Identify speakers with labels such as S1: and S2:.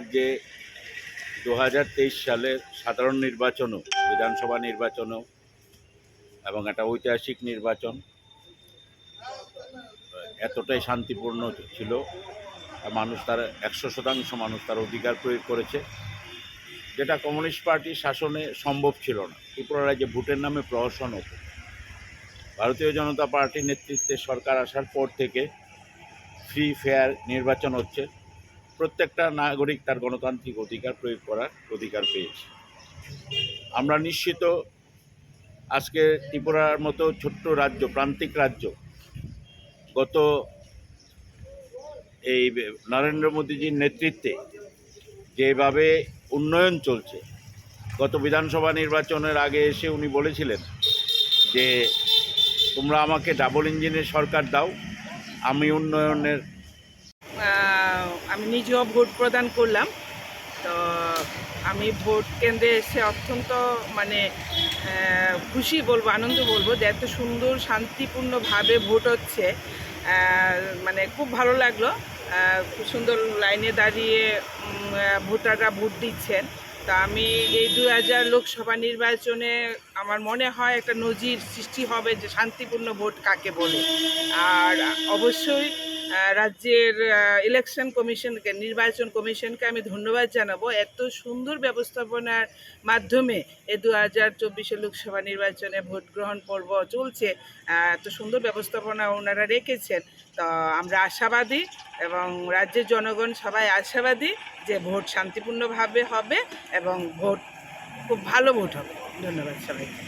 S1: রাজ্যে দু সালের সাধারণ নির্বাচনও, বিধানসভা নির্বাচনও এবং একটা ঐতিহাসিক নির্বাচন, এতটাই শান্তিপূর্ণ ছিল, মানুষ তার, একশো শতাংশ মানুষ তার অধিকার প্রয়োগ করেছে, যেটা কমিউনিস্ট পার্টির শাসনে সম্ভব ছিল না। ত্রিপুরা রাজ্যে ভোটের নামে প্রহসন হতো। ভারতীয় জনতা পার্টির নেতৃত্বে সরকার আসার পর থেকে ফ্রি ফেয়ার নির্বাচন হচ্ছে। প্রত্যেকটা নাগরিক তার গণতান্ত্রিক অধিকার প্রয়োগ করার অধিকার পেয়েছে। আমরা নিশ্চিত আজকে ত্রিপুরার মতো ছোট্ট রাজ্য, প্রান্তিক রাজ্য, গত এই নরেন্দ্র মোদীজির নেতৃত্বে যেভাবে উন্নয়ন চলছে, গত বিধানসভা নির্বাচনের আগে এসে উনি বলেছিলেন যে, তোমরা আমাকে ডাবল ইঞ্জিনের সরকার দাও, আমি উন্নয়নের
S2: আমি নিজেও ভোট প্রদান করলাম। তো আমি ভোট কেন্দ্রে এসে অত্যন্ত মানে খুশি বলব, আনন্দ বলব যে এত সুন্দর, শান্তিপূর্ণভাবে ভোট হচ্ছে। মানে খুব ভালো লাগল। খুব সুন্দর লাইনে দাঁড়িয়ে ভোটাররা ভোট দিচ্ছেন। তা আমি এই দু হাজার লোকসভা নির্বাচনে আমার মনে হয় একটা নজির সৃষ্টি হবে যে শান্তিপূর্ণ ভোট কাকে বলে। আর অবশ্যই রাজ্যের ইলেকশন কমিশনকে নির্বাচন কমিশনকে আমি ধন্যবাদ জানাব। এত সুন্দর ব্যবস্থাপনার মাধ্যমে এই দু হাজার চব্বিশে লোকসভা নির্বাচনে ভোট গ্রহণ পর্ব চলছে। এত সুন্দর ব্যবস্থাপনা ওনারা রেখেছেন। তো আমরা আশাবাদী এবং রাজ্যের জনগণ সবাই আশাবাদী যে ভোট শান্তিপূর্ণভাবে হবে এবং ভোট, খুব ভালো ভোট হবে। ধন্যবাদ সবাইকে।